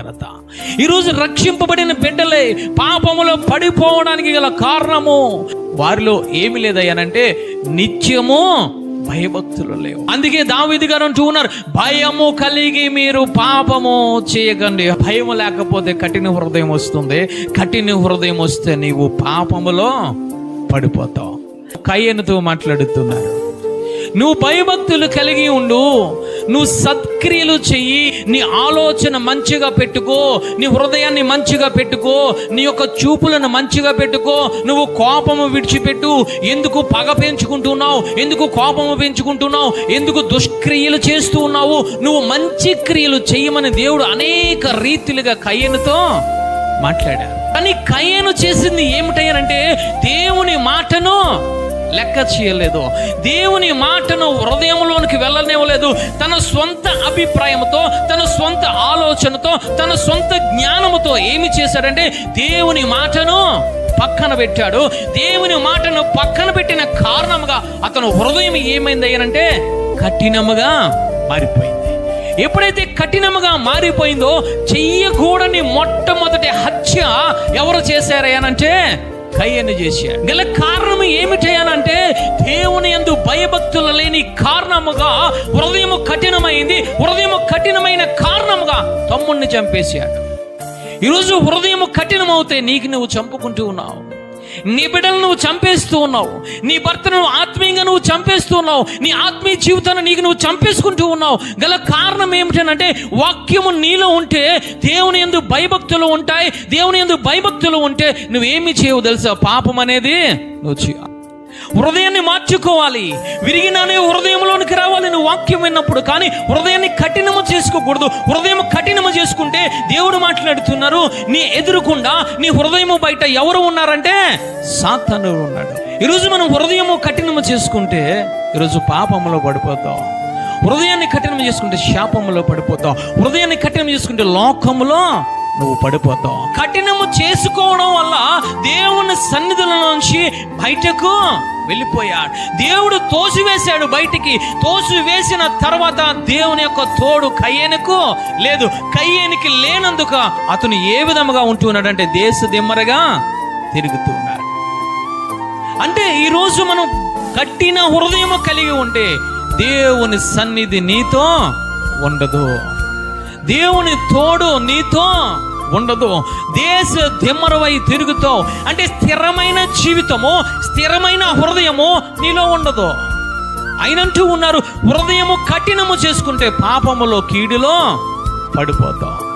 ఘనత ఈరోజు రక్షింపబడిన బిడ్డలే పాపములో పడిపోవడానికి గల కారణము. వారిలో ఏమి లేదయ్యానంటే నిత్యము భయభక్తులు లేవు. అందుకే దావిది గారు అంటూ ఉన్నారు భయము కలిగి మీరు పాపము చేయకండి. భయము లేకపోతే కఠిన హృదయం వస్తుంది. కఠిన హృదయం వస్తే నీవు పాపములో పడిపోతావు. కయ్యనుతో మాట్లాడుతున్నారు నువ్వు భయభక్తులు కలిగి ఉండు నువ్వు సత్క్రియలు చెయ్యి నీ ఆలోచన మంచిగా పెట్టుకో నీ హృదయాన్ని మంచిగా పెట్టుకో నీ యొక్క చూపులను మంచిగా పెట్టుకో నువ్వు కోపము విడిచిపెట్టు. ఎందుకు పగ పెంచుకుంటున్నావు? ఎందుకు కోపము పెంచుకుంటున్నావు? ఎందుకు దుష్క్రియలు చేస్తూ ఉన్నావు? నువ్వు మంచి క్రియలు చెయ్యమని దేవుడు అనేక రీతిలుగా కయ్యనుతో మాట్లాడారు కానీ కయ్యను చేసింది ఏమిటయ్యానంటే దేవుని మాట లెక్క చేయలేదు. దేవుని మాటను హృదయంలోనికి వెళ్ళనివ్వలేదు. తన సొంత అభిప్రాయంతో తన సొంత ఆలోచనతో తన సొంత జ్ఞానముతో ఏమి చేశాడంటే దేవుని మాటను పక్కన పెట్టాడు. దేవుని మాటను పక్కన పెట్టిన కారణముగా అతను హృదయం ఏమైంది అయ్యానంటే కఠినముగా మారిపోయింది. ఎప్పుడైతే కఠినముగా మారిపోయిందో చెయ్యకూడని మొట్టమొదటి హత్య ఎవరు చేశారయ్యానంటే కయ్యను చేశాడు. గల కారణం ఏమిటయ్యానంటే దేవుని ఎందు భయభక్తులు లేని కారణముగా హృదయము కఠినమైంది. హృదయము కఠినమైన కారణముగా తమ్ముణ్ణి చంపేశాడు. ఈరోజు హృదయము కఠినమవుతే నీకు నువ్వు చంపుకుంటూ ఉన్నావు. నీ బిడ్డలు నువ్వు చంపేస్తూ ఉన్నావు. నీ భర్తను ఆత్మీయంగా నువ్వు చంపేస్తూ ఉన్నావు. నీ ఆత్మీయ జీవితాన్ని నీకు నువ్వు చంపేసుకుంటూ ఉన్నావు. గల కారణం ఏమిటనంటే వాక్యము నీలో ఉంటే దేవుని ఎందు భయభక్తులు ఉంటాయి దేవుని ఎందు భయభక్తులు ఉంటే నువ్వేమి చేయవు తెలుసా? పాపం అనేది నువ్వు హృదయాన్ని మార్చుకోవాలి. విరిగినానే హృదయంలోనికి రావాలి నువ్వు వాక్యం విన్నప్పుడు కానీ హృదయాన్ని కఠినము చేసుకోకూడదు. హృదయం కఠినము చేసుకుంటే దేవుడు మాట్లాడుతున్నారు నీ ఎదురుకుండా నీ హృదయము బయట ఎవరు ఉన్నారంటే సాతను ఉన్నాడు. ఈరోజు మనం హృదయము కఠినము చేసుకుంటే ఈరోజు పాపంలో పడిపోతాం. హృదయాన్ని కఠినం చేసుకుంటే శాపంలో పడిపోతాం. హృదయాన్ని కఠినం చేసుకుంటే లోకములో నువ్వు పడిపోతావు. కఠినము చేసుకోవడం వల్ల దేవుని సన్నిధుల నుంచి బయటకు వెళ్ళిపోయాడు. దేవుడు తోసివేశాడు బయటికి. తోసివేసిన తర్వాత దేవుని యొక్క తోడు కయ్యేనుకు లేదు. కయ్యేనికి లేనందుక అతను ఏ విధముగా ఉంటున్నాడంటే దేశ దిమ్మరగా తిరుగుతున్నాడు అంటే ఈరోజు మనం కట్టిన హృదయం కలిగి ఉంటే దేవుని సన్నిధి నీతో ఉండదు. దేవుని తోడు నీతో ఉండదు. దేశ దిమ్మరవై తిరుగుతావు అంటే స్థిరమైన జీవితము స్థిరమైన హృదయము నీలో ఉండదు. అయినంటూ ఉన్నారు హృదయము కఠినము చేసుకుంటే పాపములో కీడులో పడిపోతావు